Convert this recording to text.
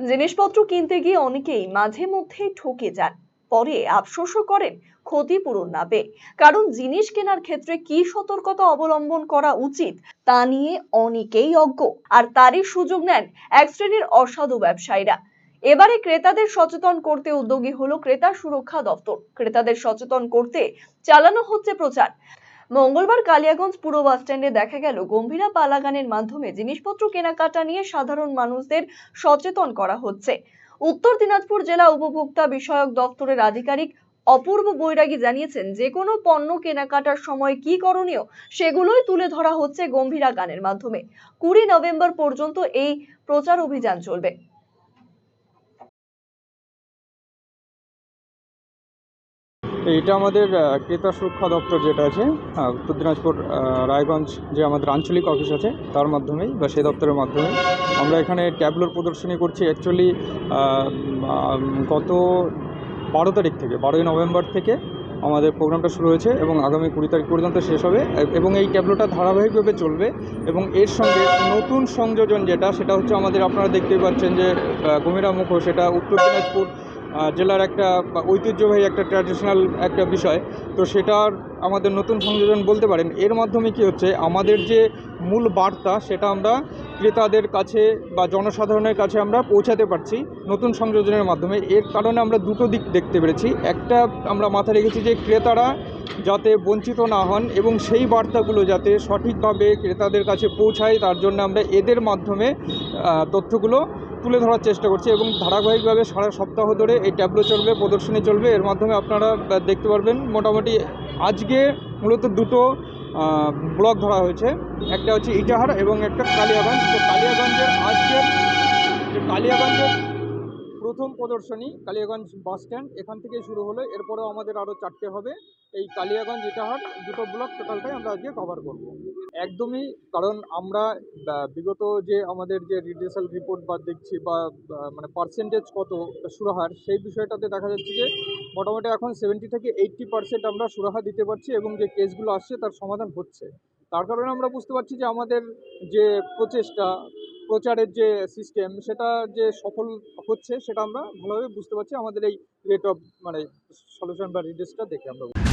জিনিসপত্র কিনতে গিয়ে অনেকেই মাঝে মধ্যেই ঠকে যান। পরে আফসোসও করেন ক্ষতিপূরণ না পেয়ে। কারণ জিনিস কেনার ক্ষেত্রে কি সতর্কতা অবলম্বন করা উচিত তা নিয়ে অনেকেই অজ্ঞ, আর তারই সুযোগ নেন এক শ্রেণির অসাধু ব্যবসায়ীরা। এবারে ক্রেতাদের সচেতন করতে উদ্যোগী হলো ক্রেতা সুরক্ষা দপ্তর। ক্রেতাদের সচেতন করতে চালানো হচ্ছে প্রচার। মঙ্গলবার কালিয়াগঞ্জ পুরো বাস স্ট্যান্ডে দেখা গেল গম্ভীরা পালাগানের মাধ্যমে জিনিসপত্র কেনাকাটা নিয়ে সাধারণ মানুষদের সচেতন করা হচ্ছে। উত্তর দিনাজপুর জেলা উপভোক্তা বিষয়ক দপ্তরের আধিকারিক অপূর্ব বৈরাগী জানিয়েছেন, যে কোনো পণ্য কেনাকাটার সময় কি করণীয় সেগুলোই তুলে ধরা হচ্ছে গম্ভীরা গানের মাধ্যমে। কুড়ি নভেম্বর পর্যন্ত এই প্রচার অভিযান চলবে। এইটা আমাদের ক্রেতা সুরক্ষা দপ্তর যেটা আছে উত্তর দিনাজপুর রায়গঞ্জ যে আমাদের আঞ্চলিক অফিস আছে তার মাধ্যমেই বা সেই দপ্তরের মাধ্যমে আমরা এখানে ট্যাবলোর প্রদর্শনী করছি। অ্যাকচুয়ালি গত বারো তারিখ থেকে বারোই নভেম্বর থেকে আমাদের প্রোগ্রামটা শুরু হয়েছে এবং আগামী কুড়ি তারিখ পর্যন্ত শেষ হবে। এবং এই ট্যাবলোটা ধারাবাহিকভাবে চলবে এবং এর সঙ্গে নতুন সংযোজন যেটা সেটা হচ্ছে আমাদের আপনারা দেখতেই পাচ্ছেন যে আহ, গমিরা মুখো সেটা উত্তর দিনাজপুর জেলার একটা ঐতিহ্যবাহী একটা ট্র্যাডিশনাল একটা বিষয়। তো সেটার আমাদের নতুন সংযোজন বলতে পারেন, এর মাধ্যমে কি হচ্ছে, আমাদের যে মূল বার্তা সেটা আমরা ক্রেতাদের কাছে বা জনসাধারণের কাছে আমরা পৌঁছাতে পারছি নতুন সংযোজনের মাধ্যমে। এর কারণে আমরা দুটো দিক দেখতে পেরেছি। একটা আমরা মাথায় রেখেছি যে ক্রেতারা যাতে বঞ্চিত না হন এবং সেই বার্তাগুলো যাতে সঠিকভাবে ক্রেতাদের কাছে পৌঁছায়, তার জন্য আমরা এদের মাধ্যমে তথ্যগুলো তুলে ধরার চেষ্টা করছি এবং ধারাবাহিকভাবে সারা সপ্তাহ ধরে এই ট্যাবলো চলবে, প্রদর্শনী চলবে। এর মাধ্যমে আপনারা দেখতে পারবেন মোটামুটি আজকে মূলত দুটো ব্লক ধরা হয়েছে। একটা হচ্ছে ইটাহার এবং একটা কালিয়াগঞ্জ। তো কালিয়াগঞ্জের আজকের, কালিয়াগঞ্জের প্রথম প্রদর্শনী, কালিয়াগঞ্জ বাস স্ট্যান্ড। এখান থেকে শুরু হলো। এরপরেও আমাদের আরও চারটে হবে। এই কালিয়াগঞ্জ ইটাহার দুটো ব্লক টোটালটাই আমরা আজকে কভার করব। একদমই, কারণ আমরা বিগত যে আমাদের যে রিডিউসাল রিপোর্ট বা দেখছি বা মানে পার্সেন্টেজ কত সুরাহার, সেই বিষয়টাতে দেখা যাচ্ছে যে, মোটামুটি এখন সেভেন্টি থেকে এইট্টি পার্সেন্ট আমরা সুরাহা দিতে পারছি এবং যে কেসগুলো আসছে তার সমাধান হচ্ছে। তার কারণে আমরা বুঝতে পারছি যে আমাদের যে প্রচেষ্টা প্রচারের যে সিস্টেম সেটা যে সফল হচ্ছে, সেটা আমরা ভালোভাবে বুঝতে পারছি। আমাদের এই রেট অফ মানে সলিউশন বা রিডিউসটা দেখে আমরা